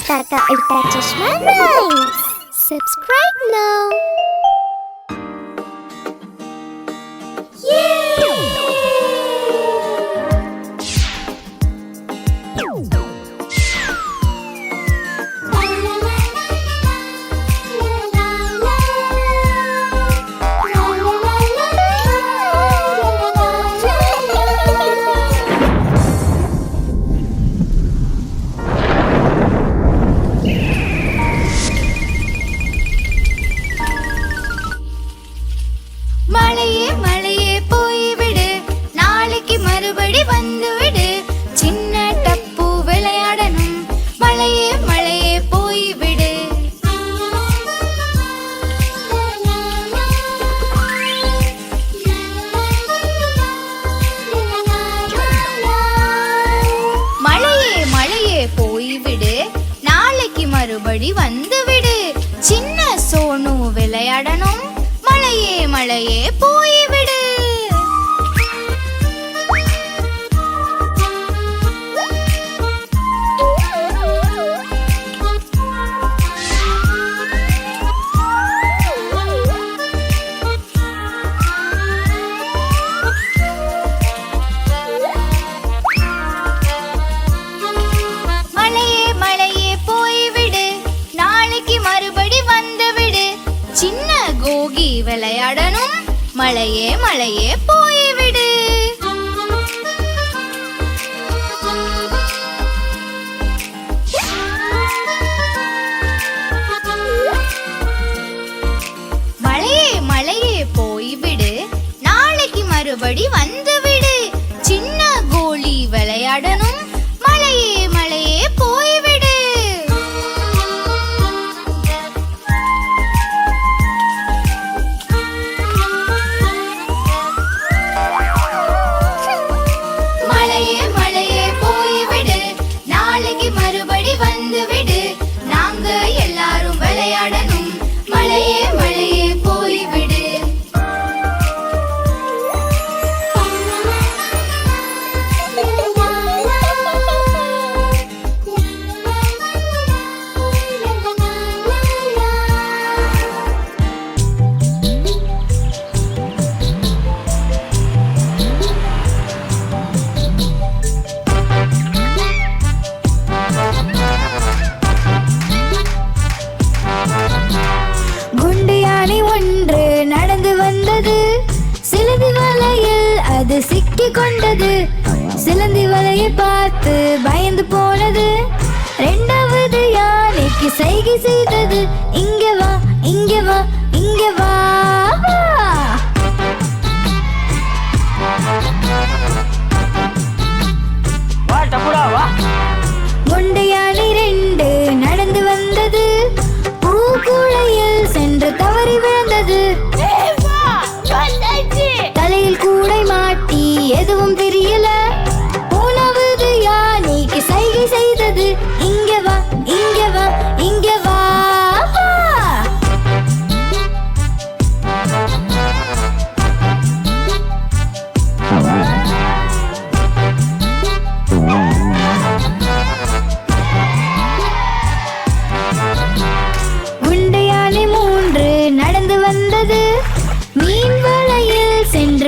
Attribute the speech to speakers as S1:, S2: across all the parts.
S1: Ultra ka ultra Subscribe now!
S2: Yay! வழி வந்துவிடு. சின்ன சோனு விளையாடணும். மழையே மழையே போய் கோகி விளையாடணும். மழையே மழையே போய்விடு மழையே மழையே போய்விடு நாளைக்கு மறுபடி வந்துவிடு சின்ன அது சிக்கி கொண்டது சிலந்தி வலையை பார்த்து பயந்து போனது. ரெண்டாவது யானைக்கு சைகை செய்தது. இங்க வா இங்க வா இங்க வா வா.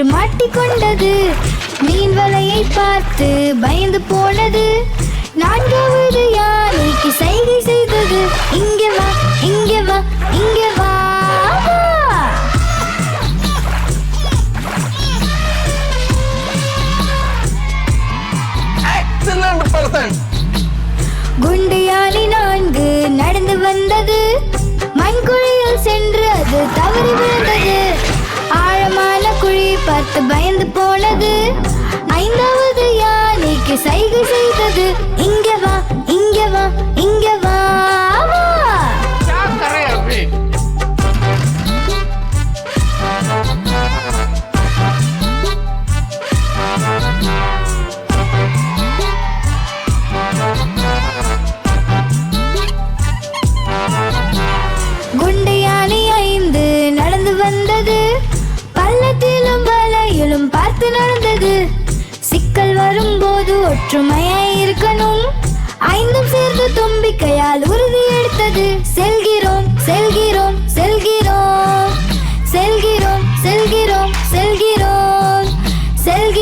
S2: சென்று மாட்டிக்கொண்டது. மீன் வலையை பார்த்து பயந்து போனது. நான்காவது யானைக்கு சைகை செய்தது. இங்க வா இங்க வா இங்க வா. குண்டு யானை நான்கு நடந்து வந்தது. மண்குழியில் சென்று அது தவறி விழுந்தது. பார்த்து பயந்து போனது. ஐந்தாவது யானைக்கு சைகை செய்தது. ஒற்றுமையை இருக்கணும். ஐந்தும் சேர்ந்து தும்பிக்கையால் உறுதி எடுத்தது. செல்கிறோம் செல்கிறோம் செல்கிறோம். செல்கிறோம் செல்கிறோம் செல்கிறோம். செல்கிறோம்.